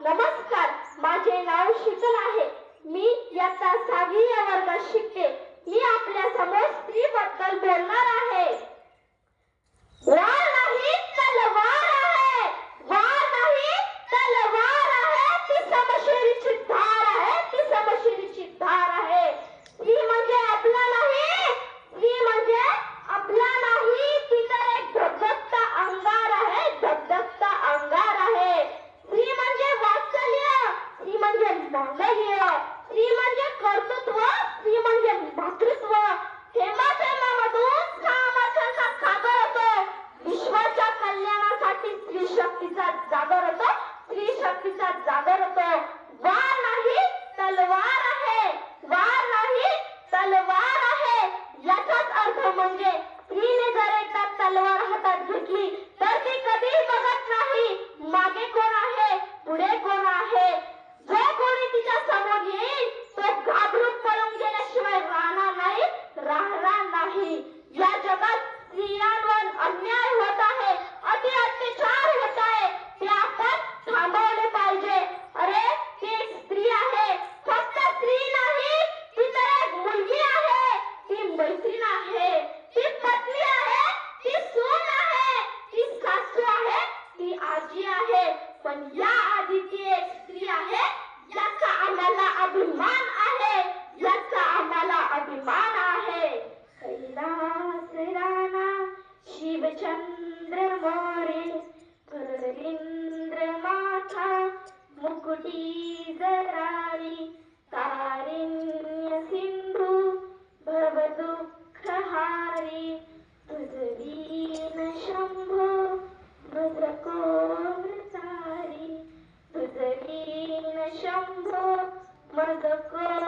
नमस्कार माझे नाव शीतल आहे. मी इयत्ता सहावी या वर्गात शिकते. मी आपल्यासमोर स्त्री बद्दल बोलणार आहे. अभिमान आहे याचा आम्हाला अभिमान आहे. कैलास राणा शिवचंद्र मोरे गजेंद्र माथा मुकुटी जरा. the good.